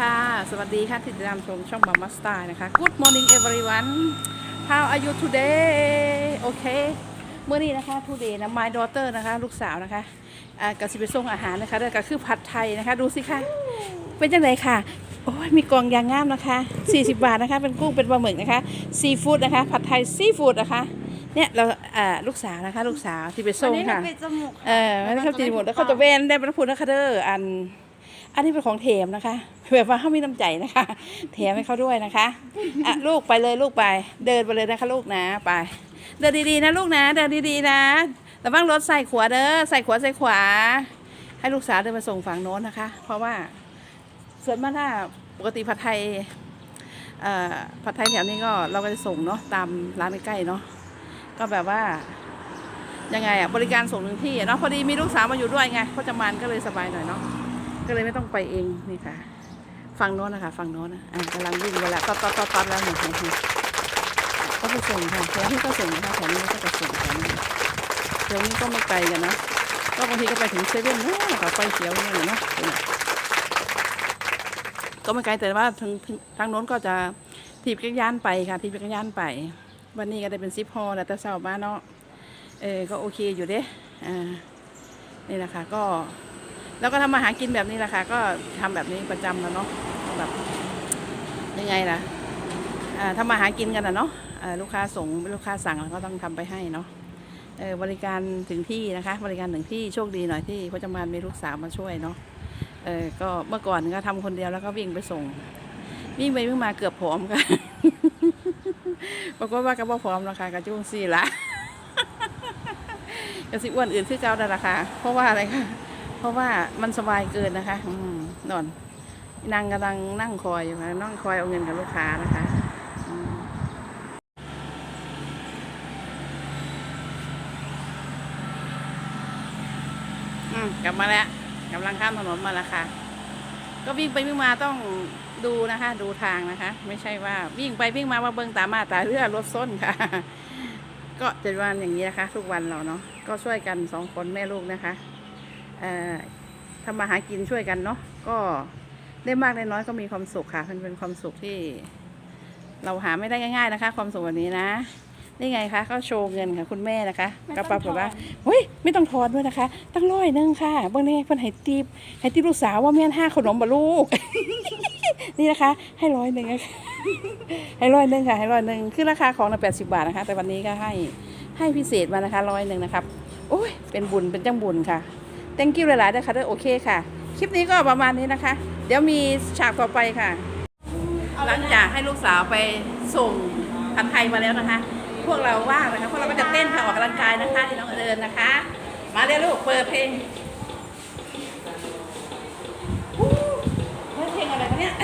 ค่ะ สวัสดีค่ะ ที่ติดตามชมช่องบัมมัสตาร์นะคะ Good morning everyone How are you today โอเคเมื่อนี้นะคะ today นะ my daughter นะคะ ลูกสาวนะคะอ่ากสิไปส่งอาหารนะคะเด้อก็คือผัดไทยนะคะ ดูสิคะเป็นจังไงค่ะ โอ้ยมีกล่องยางงามนะคะ 40 บาทนะคะ เป็นกุ้งเป็นปลาหมึกนะคะซีฟู้ดนะคะ ผัดไทยซีฟู้ดนะคะเนี่ยเราอ่าลูกสาวนะคะ ลูกสาวที่ไปส่งอันนี้ค่ะมันเป็นจมูกเออไม่ได้เข้าจีนหมดแล้วเขาจะเวนได้บรรพุนะคะเด้ออัน อันนี้เป็นของเทมนะคะแบบว่าเขามีน้ำใจนะคะแถมให้เขาด้วยนะคะอะลูกไปเลยลูกไป เดินไปเลยนะคะลูกนะไป เดินดีๆนะลูกนะ เดินดีๆนะระวังรถใส่ขวาเด้อใส่ขวาใส่ขวา ให้ลูกสาวเดินมาส่งฝั่งโน้นนะคะ เพราะว่าส่วนมากถ้าปกติผัดไทยผัดไทยแถวนี้ก็เราก็จะส่งเนาะตามร้านใกล้ๆเนาะก็แบบว่ายังไงอะบริการส่งถึงที่เนาะพอดีมีลูกสาวมาอยู่ด้วยไงพจมานก็เลยสบายหน่อยเนาะ ก็เลยไม่ต้องไปเองนี่ค่ะฝั่งโน้นนะคะฝั่งโน้นนะอะกำลังวิ่งไปแล้วตอดตอดตอดตอดแล้วหนึ่งนทีก็ไปส่งค่ะแถวนี้ก็ส่งนะคะแถวนี้ก็จะส่งแถวนี้แถวนี้ก็ไม่ไกลกันนะก็บางทีก็ไปถึงเซเว่นนู้นค่ะไฟเขียวนี่เลยเนาะนะก็ไม่ไกลแต่ว่าทางทางทางโน้นก็จะถีบจักรยานไปค่ะถีบจักรยานไป วันนี้ก็ได้เป็นซิปฮอแล้วแต่เช้ามาเนาะเออก็โอเคอยู่เด้อ่านี่แหละค่ะก็ แล้วก็ทำมาหากินแบบนี้แหละค่ะ ก็ทำแบบนี้ประจำแล้วเนาะแบบยังไงล่ะทำมาหากินกันนะเนาะลูกค้าส่งลูกค้าสั่งเราก็ต้องทำไปให้เนาะบริการถึงที่นะคะ บริการถึงที่โชคดีหน่อยที่พจมานมีลูกสาวมาช่วยเนาะเออก็เมื่อก่อนก็ทำคนเดียวแล้วก็วิ่งไปส่งวิ่งไปวิ่งมาเกือบผอมค่ะปรากฏว่าก็บ่ผอมแล้วค่ะกระจุงสี่ละกระสิอ้วนอื่นคือเก่าแต่นละค่ะเพราะว่าอะไรคะ ราะว่ามันสบายเกินนะคะอืมนอนนางกำลังนั่งคอยอยู่ค่ะนั่งคอยเอาเงินกับลูกค้านะคะอืมกลับมาแล้วกำลังข้ามถนนมาแล้วค่ะ ก็วิ่งไปวิ่งมาต้องดูนะคะ ดูทางนะคะ ไม่ใช่ว่าวิ่งไปวิ่งมาว่าเบิ้งตามาตาเรือรถส้นค่ะ ก็จะวันอย่างนี้นะคะ ทุกวันเราเนาะก็ช่วยกันสองคนแม่ลูกนะคะ ทำมาหากินช่วยกันเนาะก็ได้มากได้น้อยก็มีความสุขค่ะมันเป็นความสุขที่ เราหาไม่ได้ง่าย ๆนะคะ ความสุขแบบนี้นะ นี่ไงคะก็โชว์เงินค่ะคุณแม่นะคะกระเป๋าแบบว่าเฮ้ยไม่ต้องทอนด้วยนะคะ ตั้งร้อยหนึงค่ะเบางทีเพิ่นให้ติบให้ติบลูกสาวว่าแม่นห้าขนมบ่ลูก นี่นะคะ ให้ร้อยหนึ่งนะคะให้ร้อยหนึ่งค่ะให้ร้อยหนึ่งคือราคาของละแปดสิบาทนะคะ แต่วันนี้ก็ให้ให้พิเศษมานะคะร้อยหนึ่งนะครับโอ้ยเป็นบุญเป็นจังบุญค่ะ thank you หลายๆนะคะด้วยโอเคค่ะ คลิปนี้ก็ประมาณนี้นะคะ เดี๋ยวมีฉากต่อไปค่ะ หลังจากให้ลูกสาวไปส่งพันไทยมาแล้วนะคะ พวกเราว่างนะคะ พวกเราก็จะเต้นค่ะออกกำลังกายนะคะที่น้องเดินนะคะ มาเร็วลูกเปิดเพลงเพลงอะไรเนี่ย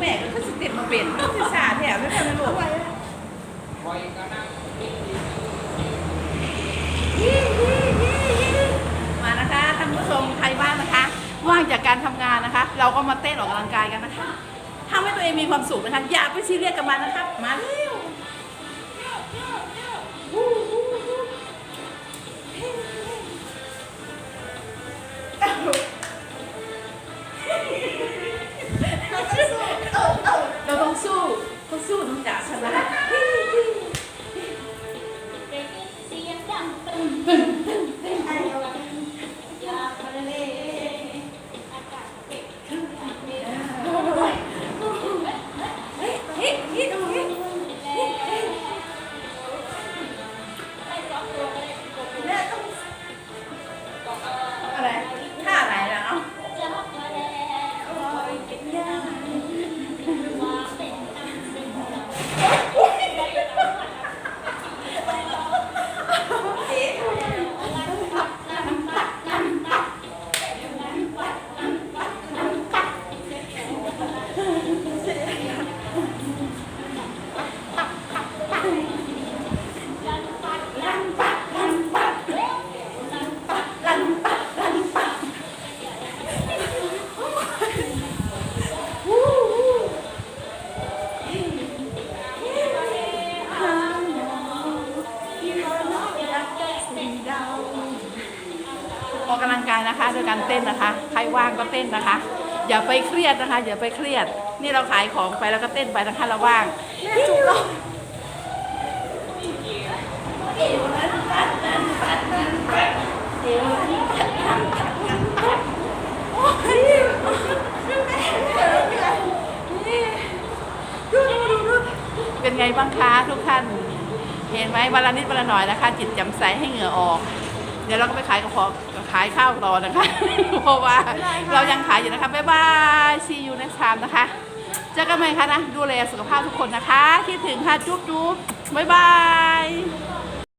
แม่ก็คือสต็ปมาเปลี่ยนก็คือชาแถวไม่พอนะลูกมานะคะท่านผู้ชมใครบ้างนะคะ ว่าง จากการทำงานนะคะ เราก็มาเต้นออกกำลังกายกันนะคะทำให้ตัวเองมีความสุขนะคะ อย่าไปซีเรียสกับมันนะคะมาเร็วเราต้องสู้ต้องสู้ต้องจ่าชนะเสียงดังตึ้งตึ้งตึ้ง ออกกำลังกายนะคะ โดยการเต้นนะคะ ใครว่างก็เต้นนะคะ อย่าไปเครียดนะคะ อย่าไปเครียด นี่เราขายของไปแล้วก็เต้นไปนะคะเราว่างแม่จุกเราเป็นไงบ้างคะทุกท่าน เห็นไหมวันละนิดวันละหน่อยนะคะ จิตจ่มใสให้เหงื่อออก เดี๋ยวเราก็ไปขายกระเพาะขายข้าวต่อนะคะ เพราะว่าเรายังขายอยู่นะคะบ๊ายบาย see you next time นะคะเจอกันใหม่ค่ะนะดูแลสุขภาพทุกคนนะคะคิดถึงค่ะจุ๊บจุ๊บบ๊ายบาย